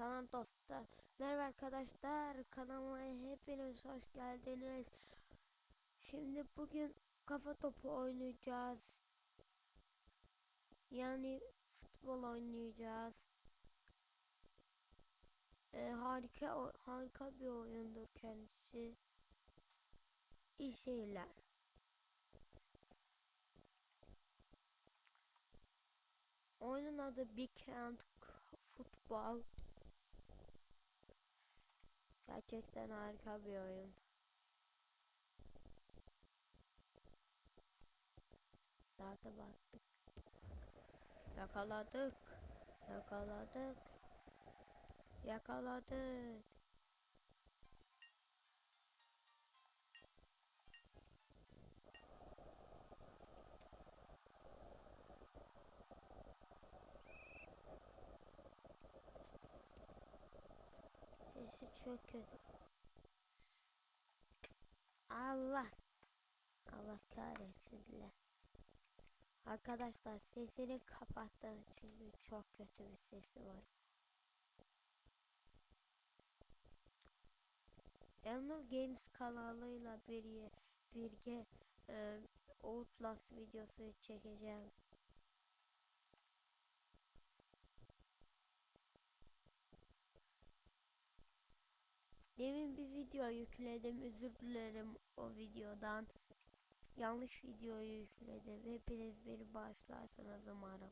Sana dostlar. Merhaba arkadaşlar. Kanalıma hepiniz hoş geldiniz. Şimdi bugün kafa topu oynayacağız. Yani futbol oynayacağız. Ee, harika harika bir oyundur kendisi. İyi seyirler. Oyunun adı Big Hand Football. Gerçekten harika bir oyun. Zaten baktık. Yakaladık. Yakaladık. Yakaladık. Çok kötü. Allah. Allah kahretsinler. Arkadaşlar sesini kapattım çünkü çok kötü bir sesi var. Elnur Games kanalıyla bir birge e, Outlast videosu çekeceğim. Demin bir video yükledim. Özür dilerim o videodan. Yanlış videoyu yükledim. Hepiniz beni bağışlarsınız umarım.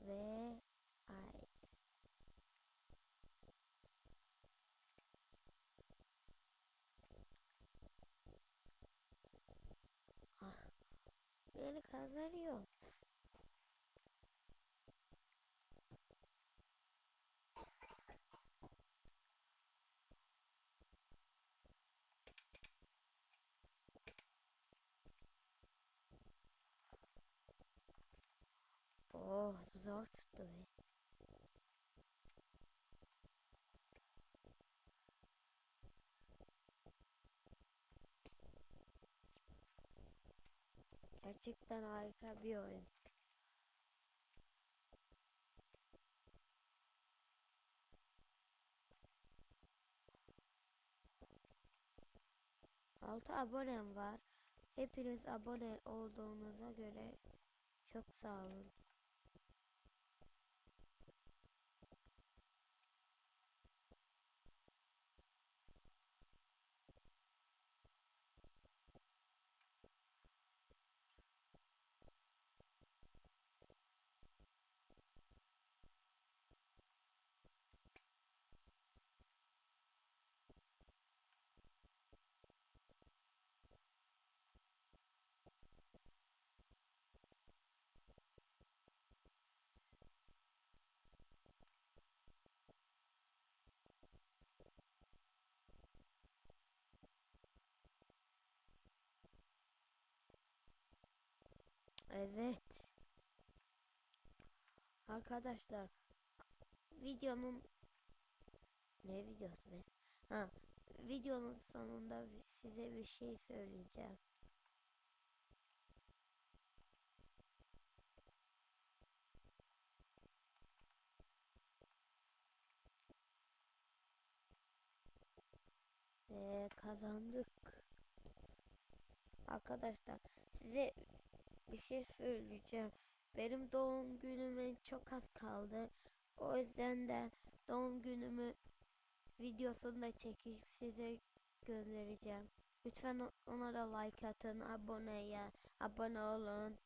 Ve ay. Ah. Beni kazanıyor. Tuttu be. Gerçekten harika bir oyun. Altı abonem var. Hepiniz abone olduğunuza göre çok sağ olun. Evet. Arkadaşlar videonun ne videosu be? Ha, videonun sonunda size bir şey söyleyeceğim. Ve kazandık. Arkadaşlar size bir şey söyleyeceğim. Benim doğum günüme çok az kaldı. O yüzden de doğum günümü videosunu da çekip size göndereceğim. Lütfen ona da like atın, aboneye, abone olun.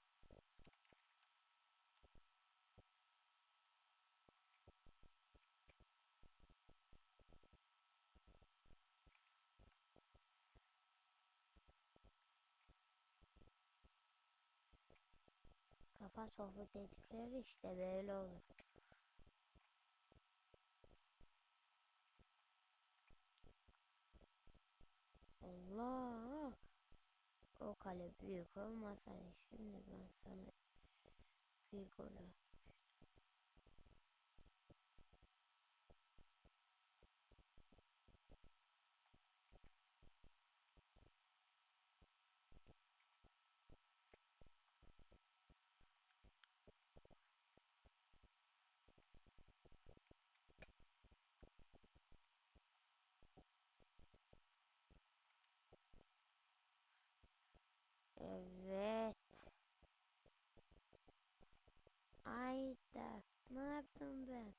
Kafa topu dedikleri işte böyle olur. Allah! O kale büyük olmasaydı şimdi ben sana bir gol at- Evet. Ayda. Ne yaptım ben?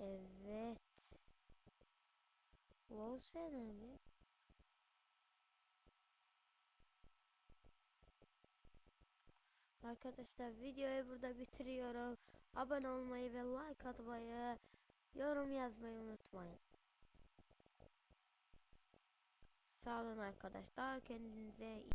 Evet. Lol sene Arkadaşlar videoyu burada bitiriyorum. Abone olmayı ve like atmayı, yorum yazmayı unutmayın. Sağ olun arkadaşlar. Kendinize iyi